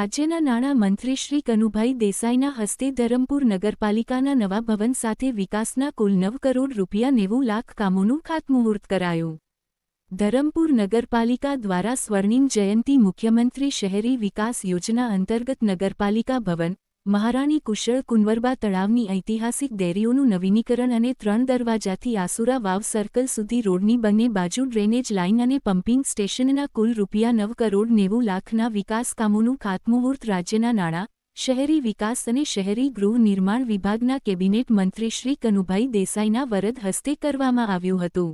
રાજ્યના નાણાં મંત્રી શ્રી કનુભાઈ દેસાઈના હસ્તે ધરમપુર નગરપાલિકાના નવા ભવન સાથે વિકાસના કુલ નવ કરોડ રૂપિયા નેવું લાખ કામોનું ખાતમુહૂર્ત કરાયું. ધરમપુર નગરપાલિકા દ્વારા સ્વર્ણિમ જયંતી મુખ્યમંત્રી શહેરી વિકાસ યોજના અંતર્ગત નગરપાલિકા ભવન મહારાણી કુશળ કુંવરબા તળાવની ઐતિહાસિક ડેરીઓનું નવીનીકરણ અને ત્રણ દરવાજાથી આસુરા વાવ સર્કલ સુધી રોડની બંને બાજુ ડ્રેનેજ લાઇન અને પમ્પિંગ સ્ટેશનના કુલ રૂપિયા નવ કરોડ નેવું લાખના વિકાસ કામોનું ખાતમુહૂર્ત રાજ્યના નાણાં, શહેરી વિકાસ અને શહેરી ગૃહ નિર્માણ વિભાગના કેબિનેટ મંત્રી શ્રી કનુભાઈ દેસાઈના વરદ હસ્તે કરવામાં આવ્યું હતું.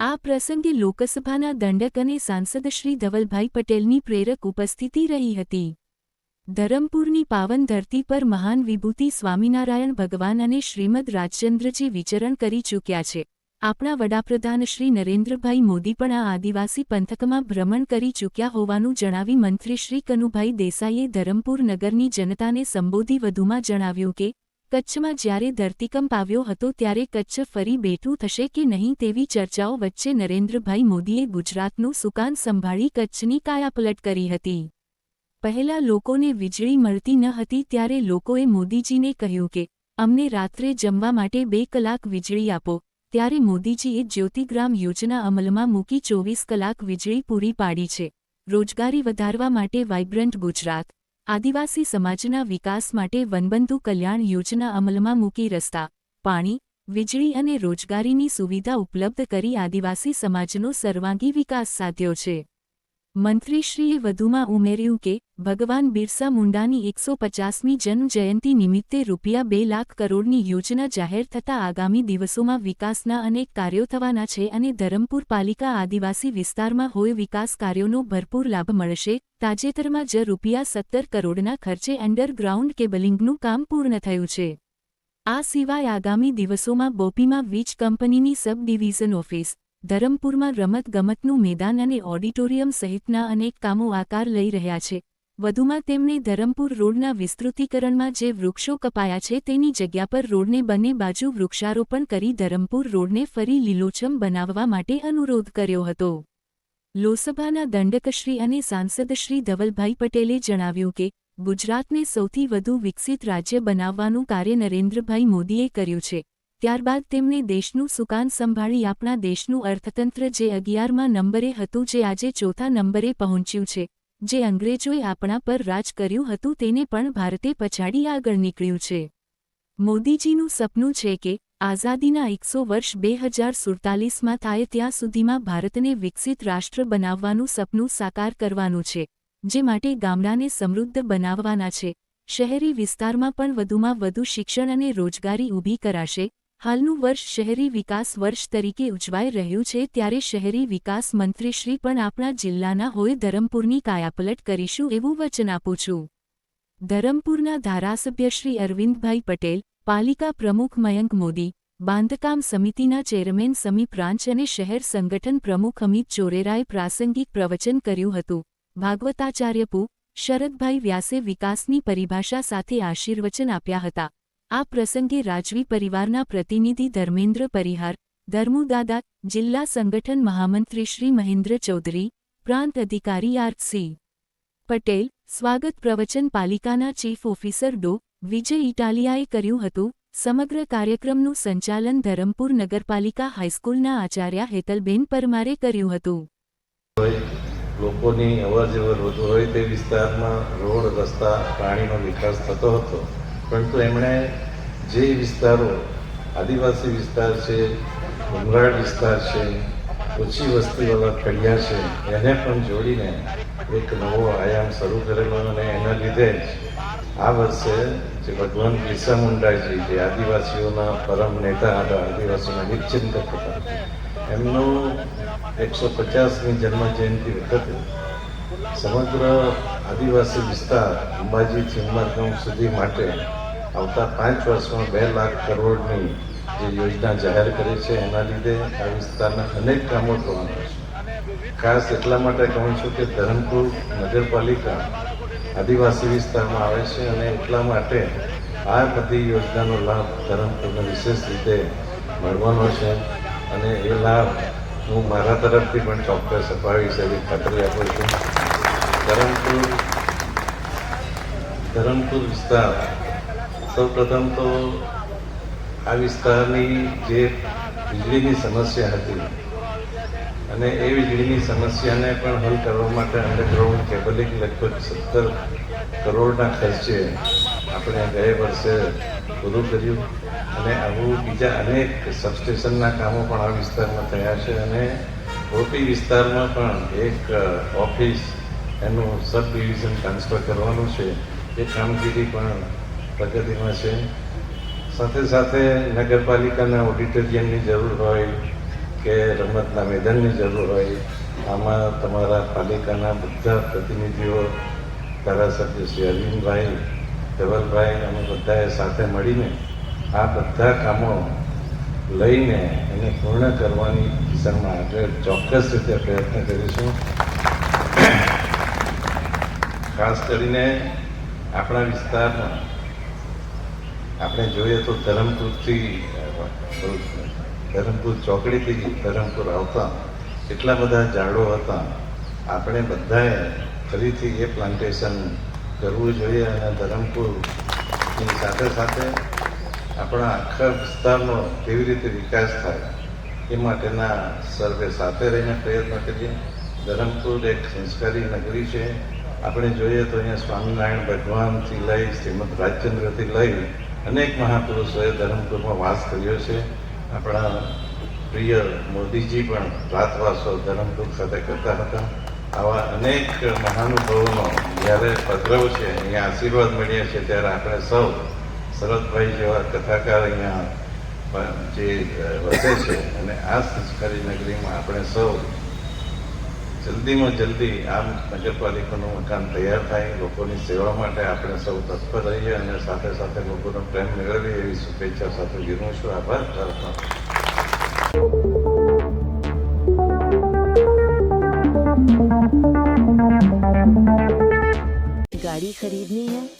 આ પ્રસંગે લોકસભાના દંડક અને સાંસદ શ્રી ધવલભાઈ પટેલની પ્રેરક ઉપસ્થિતિ રહી હતી. ધરમપુરની પાવન ધરતી પર મહાન વિભૂતિ સ્વામિનારાયણ ભગવાન અને શ્રીમદ રાજચંદ્રજી વિચરણ કરી ચૂક્યા છે. આપણા વડાપ્રધાન શ્રી નરેન્દ્રભાઈ મોદી પણ આ આદિવાસી પંથકમાં ભ્રમણ કરી ચૂક્યા હોવાનું જણાવી મંત્રી શ્રી કનુભાઈ દેસાઈએ ધરમપુર નગરની જનતાને સંબોધી વધુમાં જણાવ્યું કે, કચ્છમાં જ્યારે ધરતીકંપ આવ્યો હતો ત્યારે કચ્છ ફરી બેઠું થશે કે નહીં તેવી ચર્ચાઓ વચ્ચે નરેન્દ્રભાઈ મોદીએ ગુજરાતનું સુકાન સંભાળી કચ્છની કાયાપલટ કરી હતી. પહેલા લોકોને વીજળી મળતી ન હતી ત્યારે લોકોએ મોદીજીને કહ્યું કે, અમને રાત્રે જમવા માટે બે કલાક વીજળી આપો. ત્યારે મોદીજીએ જ્યોતિગ્રામ યોજના અમલમાં મૂકી ચોવીસ કલાક વીજળી પૂરી પાડી છે. રોજગારી વધારવા માટે વાઇબ્રન્ટ ગુજરાત. આદિવાસી સમાજના વિકાસ માટે વનબંધુ કલ્યાણ યોજના અમલમાં મૂકી રસ્તા, પાણી, વીજળી અને રોજગારીની સુવિધા ઉપલબ્ધ કરી આદિવાસી સમાજનો સર્વાંગી વિકાસ સાધ્યો છે. મંત્રીશ્રીએ વધુમાં ઉમેર્યું કે, ભગવાન બિરસા મુંડાની એકસો પચાસમી જન્મજયંતિ નિમિત્તે રૂપિયા બે લાખ કરોડની યોજના જાહેર થતાં આગામી દિવસોમાં વિકાસના અનેક કાર્યો થવાના છે અને ધરમપુર પાલિકા આદિવાસી વિસ્તારમાં હોય વિકાસ કાર્યોનો ભરપૂર લાભ મળશે. તાજેતરમાં જ રૂપિયા સત્તર કરોડના ખર્ચે અંડરગ્રાઉન્ડ કેબલિંગનું કામ પૂર્ણ થયું છે. આ સિવાય આગામી દિવસોમાં બોપીમાં વીજ કંપનીની સબ ડિવિઝન ઓફિસ ધરમપુરમાં રમતગમતનું મેદાન અને ઓડિટોરિયમ સહિતના અનેક કામો આકાર લઈ રહ્યા છે. વધુમાં તેમણે ધરમપુર રોડના વિસ્તૃતીકરણમાં જે વૃક્ષો કપાયા છે તેની જગ્યા પર રોડને બંને બાજુ વૃક્ષારોપણ કરી ધરમપુર રોડને ફરી લીલોછમ બનાવવા માટે અનુરોધ કર્યો હતો. લોકસભાના દંડકશ્રી અને સાંસદ શ્રી ધવલભાઈ પટેલે જણાવ્યું કે, ગુજરાતને સૌથી વધુ વિકસિત રાજ્ય બનાવવાનું કાર્ય નરેન્દ્રભાઈ મોદીએ કર્યું છે. ત્યારબાદ તેમણે દેશનું સુકાન સંભાળી આપણા દેશનું અર્થતંત્ર જે અગિયારમાં નંબરે હતું, જે આજે ચોથા નંબરે પહોંચ્યું છે, જે અંગ્રેજોએ આપણા પર રાજ કર્યું હતું, તેને પણ ભારતે પછાડી આગળ નીકળ્યું છે. મોદીજીનું સપનું છે કે આઝાદીના એકસો વર્ષ બે હજાર સુડતાલીસમાં થાય ત્યાં સુધીમાં ભારતને વિકસિત રાષ્ટ્ર બનાવવાનું સપનું સાકાર કરવાનું છે, જે માટે ગામડાને સમૃદ્ધ બનાવવાના છે. શહેરી વિસ્તારમાં પણ વધુમાં વધુ શિક્ષણ અને રોજગારી ઊભી કરાશે હાલનું વર્ષ શહેરી વિકાસ વર્ષ તરીકે ઉજવાઈ રહ્યું છે ત્યારે શહેરી વિકાસ મંત્રીશ્રી પણ આપણા જિલ્લાના હોય ધરમપુરની કાયાપલટ કરીશું એવું વચન આપું છું. ધરમપુરના ધારાસભ્ય શ્રી અરવિંદભાઈ પટેલ, પાલિકા પ્રમુખ મયંક મોદી, બાંધકામ સમિતિના ચેરમેન સમી પ્રાંચ અને શહેર સંગઠન પ્રમુખ અમિત ચોરેરાએ પ્રાસંગિક પ્રવચન કર્યું હતું. ભાગવતાચાર્ય પુ. શરદભાઈ વ્યાસે વિકાસની પરિભાષા સાથે આશીર્વચન આપ્યા હતા. આ પ્રસંગે રાજવી પરિવારના પ્રતિનિધિ ધર્મેન્દ્ર પરિહાર, ધર્મુદાદા, જિલ્લા સંગઠન મહામંત્રી શ્રી મહેન્દ્ર ચૌધરી, પ્રાંત અધિકારી આર સી. પટેલ, સ્વાગત પ્રવચન પાલિકાના ચીફ ઓફિસર ડો. વિજય ઇટાલિયાએ કર્યું હતું, સમગ્ર કાર્યક્રમનું સંચાલન ધરમપુર નગરપાલિકા હાઈસ્કૂલના આચાર્ય હેતલબેન પરમારે કર્યું હતું. લોકોની અવરજવર વધુ હોય તે વિસ્તારમાં રોડ, રસ્તા, પાણીનો વિકાસ થતો હતો. પરંતુ એમણે જે વિસ્તારો, આદિવાસી વિસ્તાર છે ડુંગરાળ વિસ્તાર છે, ઓછી વસ્તીવાળા ફળિયા છે, એને પણ જોડીને એક નવો આયામ શરૂ કરેલો અને એના લીધે જ આ વર્ષે જે ભગવાન બિરસા મુંડાજી, જે આદિવાસીઓના પરમ નેતા હતા, આદિવાસીઓના હિતચિંતક હતા, એમનો એકસો પચાસમી જન્મ જયંતિ વખતે સમગ્ર આદિવાસી વિસ્તાર અંબાજી ઉમરગામ સુધી માટે આવતા પાંચ વર્ષમાં બે લાખ કરોડની જે યોજના જાહેર કરી છે, એના લીધે આ વિસ્તારના અનેક કામો થવાના છે. ખાસ એટલા માટે કહું છું કે ધરમપુર નગરપાલિકા આદિવાસી વિસ્તારમાં આવે છે અને એટલા માટે આ બધી યોજનાનો લાભ ધરમપુરને વિશેષ રીતે મળવાનો છે અને એ લાભ હું મારા તરફથી પણ ચોક્કસ અપાવીશ એવી ખાતરી આપું છું. ધરમપુર ધરમપુર વિસ્તાર સૌપ્રથમ તો આ વિસ્તારની જે વીજળીની સમસ્યા હતી અને એ વીજળીની સમસ્યાને પણ હલ કરવા માટે અંડરગ્રાઉન્ડ કેબલિંગ લગભગ સત્તર કરોડના ખર્ચે આપણે ગયા વર્ષે પૂરું કર્યું અને આવું બીજા અનેક સબસ્ટેશનના કામો પણ આ વિસ્તારમાં થયા છે અને ઓપી વિસ્તારમાં પણ એક ઓફિસ એનું સબ ડિવિઝન ટ્રાન્સફર કરવાનું છે. એ કામગીરી પણ પ્રગતિમાં છે. સાથે સાથે નગરપાલિકાના ઓડિટોરિયમની જરૂર હોય કે રમતના મેદાનની જરૂર હોય, આમાં તમારા પાલિકાના બધા પ્રતિનિધિઓ, ધારાસભ્ય શ્રી અરવિંદભાઈ, ધવલભાઈ અમે બધાએ સાથે મળીને આ બધા કામો લઈને એને પૂર્ણ કરવાની દિશામાં આગળ ચોક્કસ રીતે પ્રયત્ન કરીશું. ખાસ કરીને આપણા વિસ્તારમાં આપણે જોઈએ તો ધરમપુરથી, ધરમપુર ચોકડીથી ધરમપુર આવતા એટલા બધા ઝાડો હતા. આપણે બધાએ ફરીથી એ પ્લાન્ટેશન કરવું જોઈએ અને ધરમપુરની સાથે સાથે આપણા આખા વિસ્તારનો કેવી રીતે વિકાસ થાય એ માટેના સર્વે સાથે રહીને પ્રયત્ન કરીએ. ધરમપુર એક સંસ્કારી નગરી છે. આપણે જોઈએ તો અહીંયા સ્વામિનારાયણ ભગવાનથી લઈ, શ્રીમદ રાજચંદ્રથી લઈ અનેક મહાપુરુષોએ ધરમપુરમાં વાસ કર્યો છે. આપણા પ્રિય મોદીજી પણ રાતવાસો ધરમપુર ખાતે કરતા હતા. આવા અનેક મહાનુભાવોનો જ્યારે પધરાવ છે, અહીંયા આશીર્વાદ મળ્યા છે, ત્યારે આપણે સૌ શરદભાઈ જેવા કથાકાર અહીંયા જે વસે છે અને આ સંસ્કારી નગરીમાં આપણે સૌ જલ્દીમાં જલ્દી આ નગરપાલિકાનું મકાન તૈયાર થાય લોકોની સેવા માટે આપણે સૌ તત્પર રહીએ અને સાથે સાથે લોકોનો પ્રેમ મેળવીએ એવી શુભેચ્છા સાથે વિનું છું આભાર ભારતમાં ગાડી ખરીદની હૈ